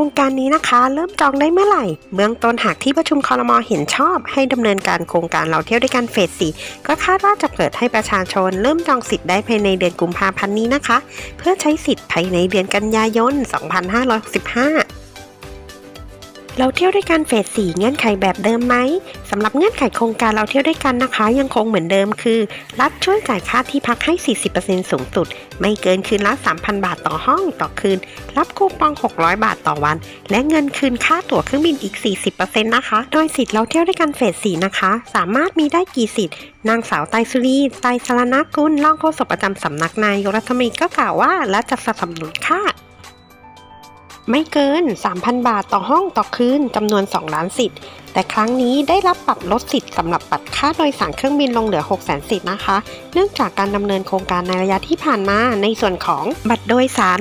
ครงการนี้นะคะ เริ่มจองได้เมื่อไหร่ เมืองต้นหากที่ประชุมคอรมอเห็นชอบ ให้ดำเนินการโครงการเราเที่ยวด้วยกันเฟสสี่ก็คาดว่าจะเปิดให้ประชาชน เริ่มจองสิทธิ์ได้ภายในเดือนกุมภาพันธ์นี้นะคะ เพื่อใช้สิทธิ์ภายในเดือนกันยายน 2565 เราเที่ยวด้วยกันเฟส4เงื่อนไขแบบเดิมไหมสำหรับเงื่อนไขโครงการเราเที่ยวด้วยกันนะคะ ยังคงเหมือนเดิมคือ รัฐช่วยจ่ายค่าที่พักให้ 40%สูงสุด ไม่เกินคืนละ 3,000 บาทต่อห้องต่อคืน รับคูปอง 600 บาทต่อวัน และเงินคืนค่าตั๋วเครื่องบินอีก 40%นะคะ โดยสิทธิ์เราเที่ยวด้วยกันเฟส4นะคะ สามารถมีได้กี่สิทธิ์นางสาวไตสุรีไตรสรณกุลรองโฆษกประจำสำนักนายกรัฐมนตรีก็กล่าวว่าและจะสนับสนุนค่า ไม่เกิน 3,000 บาทต่อห้องต่อคืนจำนวน 2 ล้านสิทธิ์ แต่ครั้งนี้ได้รับปรับลดสิทธิ์สำหรับบัตรค่าโดยสารเครื่องบินลงเหลือ 6 0 0 0 0สิทธิ์นะคะ เนื่องจากการดำเนินโครงการในระยะที่ผ่านมาในส่วนของบัตรโดยสาร